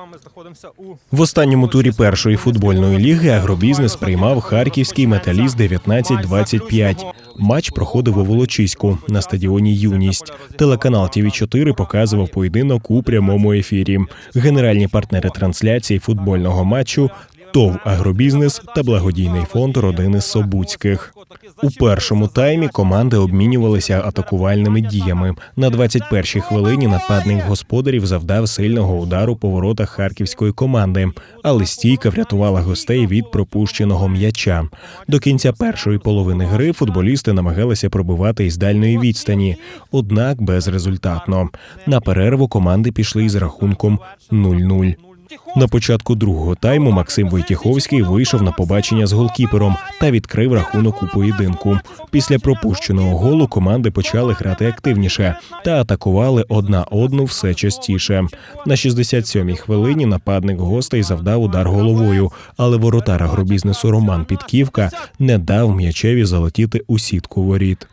вами знаходимося у В останньому турі першої футбольної ліги агробізнес приймав харківський металіст 19-25. Матч проходив у Волочиську на стадіоні Юність. Телеканал ТВ4 показував поєдинок у прямому ефірі. Генеральні партнери трансляції футбольного матчу. ТОВ Агробізнес та благодійний фонд родини Собуцьких. У першому таймі команди обмінювалися атакувальними діями. На 21-й хвилині нападник господарів завдав сильного удару по воротах харківської команди, але стійка врятувала гостей від пропущеного м'яча. До кінця першої половини гри футболісти намагалися пробивати із дальної відстані, однак безрезультатно. На перерву команди пішли із рахунком 0-0. На початку другого тайму Максим Войтіховський вийшов на побачення з голкіпером та відкрив рахунок у поєдинку. Після пропущеного голу команди почали грати активніше та атакували одна одну все частіше. На 67-й хвилині нападник гостей завдав удар головою, але воротар агробізнесу Роман Підківка не дав м'ячеві залетіти у сітку воріт.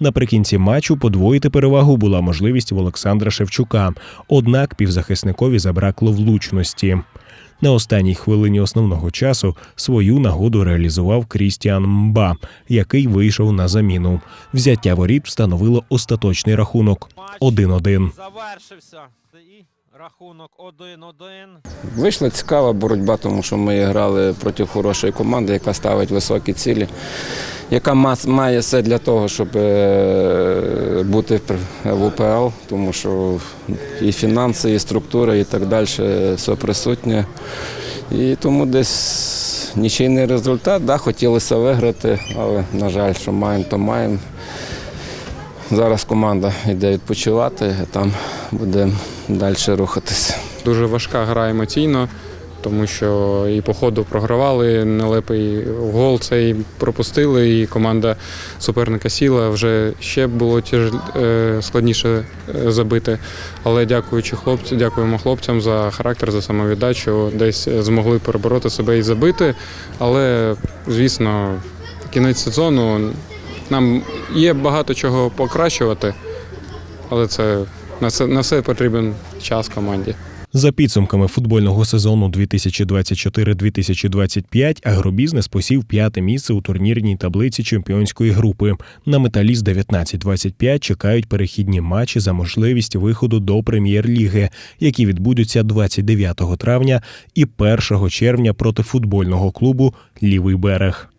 Наприкінці матчу подвоїти перевагу була можливість в Олександра Шевчука, однак півзахисникові забракло влучності. На останній хвилині основного часу свою нагоду реалізував Крістіан Мба, який вийшов на заміну. Взяття воріт встановило остаточний рахунок 1-1. завершився. І рахунок 1-1. Вийшла цікава боротьба, тому що ми грали проти хорошої команди, яка ставить високі цілі, яка має все для того, щоб е, бути в УПЛ, тому що і фінанси, і структура, і так далі все присутнє. І тому десь нічийний результат. Да, хотілося виграти, але, на жаль, що маємо, то маємо. Зараз команда йде відпочивати, а там будемо далі рухатися. Дуже важка гра емоційно, тому що і по ходу програвали, нелепий гол цей пропустили, і команда суперника сіла. Вже ще було тяж, е, складніше е, забити. Але дякуючи хлопцям, дякуємо хлопцям за характер, за самовіддачу. Десь змогли перебороти себе і забити. Але, звісно, кінець сезону нам є багато чого покращувати, але це на це на все потрібен час команді. За підсумками футбольного сезону 2024-2025 агробізнес посів п'яте місце у турнірній таблиці чемпіонської групи. На металіст 19-25 чекають перехідні матчі за можливість виходу до прем'єр-ліги, які відбудуться 29 травня і 1 червня проти футбольного клубу Лівий берег.